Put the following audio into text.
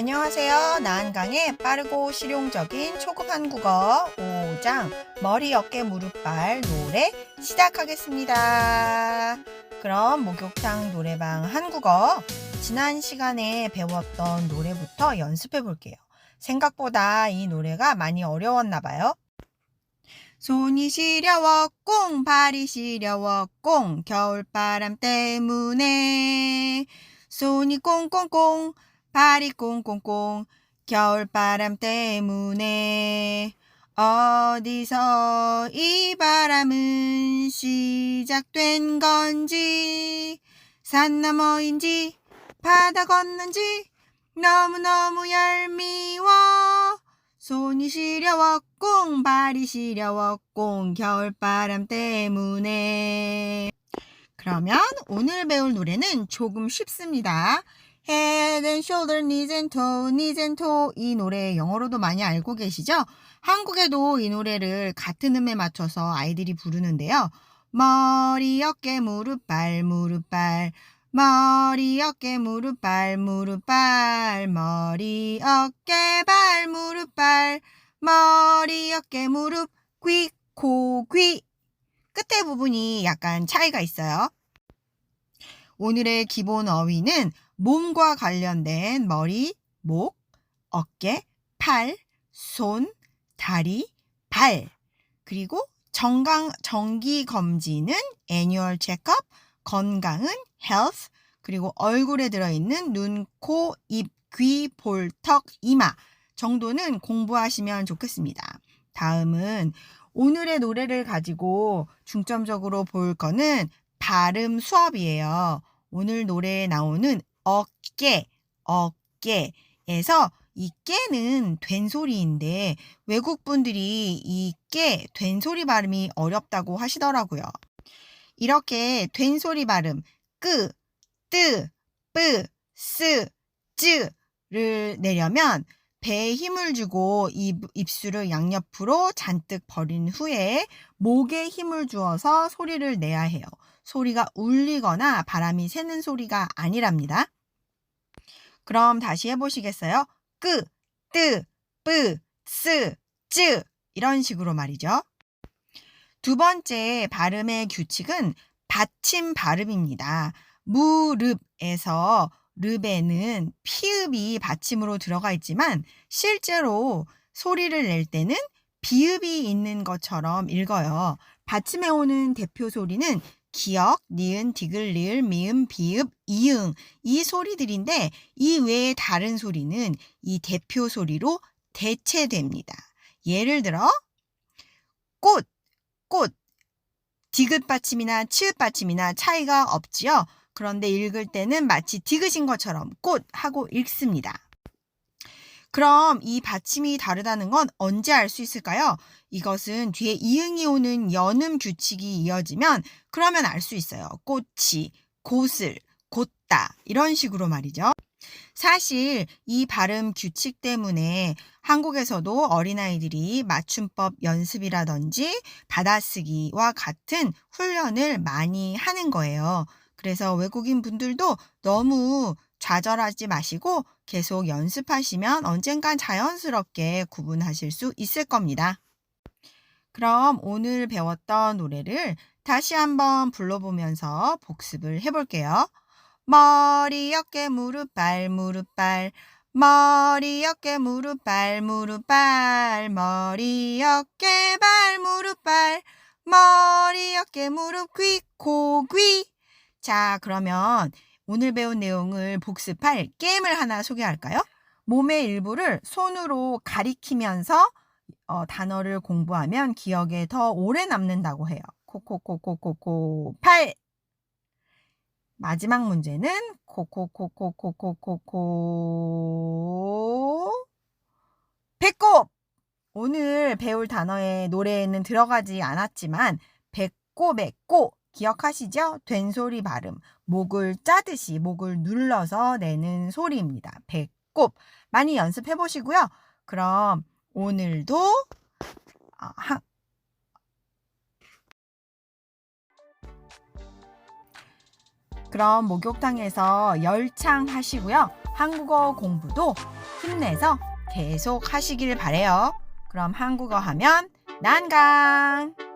안녕하세요. 나한강의 빠르고 실용적인 초급 한국어 5장 머리, 어깨, 무릎, 발 노래 시작하겠습니다. 그럼 목욕탕 노래방 한국어 지난 시간에 배웠던 노래부터 연습해 볼게요. 생각보다 이 노래가 많이 어려웠나 봐요. 손이 시려워 꽁 발이 시려워 꽁 겨울바람 때문에 손이 꽁꽁꽁 발이 꽁꽁꽁 겨울바람 때문에 어디서 이 바람은 시작된 건지 산 너머인지 바다 건넌지 너무너무 얄미워 손이 시려워 꽁 발이 시려워 꽁 겨울바람 때문에 그러면 오늘 배울 노래는 조금 쉽습니다. Head and shoulder, knees and toe, knees and toe 이 노래 영어로도 많이 알고 계시죠? 한국에도 이 노래를 같은 음에 맞춰서 아이들이 부르는데요. 머리, 어깨, 무릎, 발, 무릎, 발 머리, 어깨, 무릎, 발, 무릎, 발 머리, 어깨, 발, 무릎, 발 머리, 어깨, 무릎, 귀, 코, 귀 끝에 부분이 약간 차이가 있어요. 오늘의 기본 어휘는 몸과 관련된 머리, 목, 어깨, 팔, 손, 다리, 발. 그리고 정강, 정기 검진은 annual checkup, 건강은 health, 그리고 얼굴에 들어있는 눈, 코, 입, 귀, 볼, 턱, 이마 정도는 공부하시면 좋겠습니다. 다음은 오늘의 노래를 가지고 중점적으로 볼 거는 발음 수업이에요. 오늘 노래에 나오는 어깨, 어깨에서 이 깨는 된소리인데 외국 분들이 이 깨, 된소리 발음이 어렵다고 하시더라고요. 이렇게 된소리 발음 끄, 뜨, 뿌, 스, 쯔를 내려면 배에 힘을 주고 입, 입술을 양옆으로 잔뜩 벌인 후에 목에 힘을 주어서 소리를 내야 해요. 소리가 울리거나 바람이 새는 소리가 아니랍니다. 그럼 다시 해보시겠어요? 끄, 뜨, 뿌, 스, 쯔 이런 식으로 말이죠. 두 번째 발음의 규칙은 받침 발음입니다. 무릅에서 릅에는 피읍이 받침으로 들어가 있지만 실제로 소리를 낼 때는 비읍이 있는 것처럼 읽어요. 받침에 오는 대표 소리는 기역, 니은, 디귿, 리을, 미음, 비읍, 이응 이 소리들인데 이 외에 다른 소리는 이 대표 소리로 대체됩니다. 예를 들어 꽃, 꽃 디귿 받침이나 치읓 받침이나 차이가 없지요. 그런데 읽을 때는 마치 디귿인 것처럼 꽃 하고 읽습니다. 그럼 이 받침이 다르다는 건 언제 알 수 있을까요? 이것은 뒤에 이응이 오는 연음 규칙이 이어지면 그러면 알 수 있어요. 꽃이, 곳을, 곧다 이런 식으로 말이죠. 사실 이 발음 규칙 때문에 한국에서도 어린아이들이 맞춤법 연습이라든지 받아쓰기와 같은 훈련을 많이 하는 거예요. 그래서 외국인 분들도 너무 좌절하지 마시고 계속 연습하시면 언젠간 자연스럽게 구분하실 수 있을 겁니다. 그럼 오늘 배웠던 노래를 다시 한번 불러보면서 복습을 해볼게요. 머리, 어깨, 무릎, 발, 무릎, 발. 머리, 어깨, 무릎, 발, 무릎, 발. 머리, 어깨, 발, 무릎, 발. 머리, 어깨, 무릎, 귀, 코, 귀. 자, 그러면 오늘 배운 내용을 복습할 게임을 하나 소개할까요? 몸의 일부를 손으로 가리키면서 어, 단어를 공부하면 기억에 더 오래 남는다고 해요. 코코코코코코. 8 마지막 문제는 코코코코코코코코 배꼽. 오늘 배울 단어의 노래에는 들어가지 않았지만 배꼽의 꼬 기억하시죠? 된소리 발음 목을 짜듯이 목을 눌러서 내는 소리입니다. 배꼽 많이 연습해 보시고요. 그럼 오늘도 아, 한, 그럼 목욕탕에서 열창 하시고요. 한국어 공부도 힘내서 계속 하시길 바래요. 그럼 한국어 하면 난강!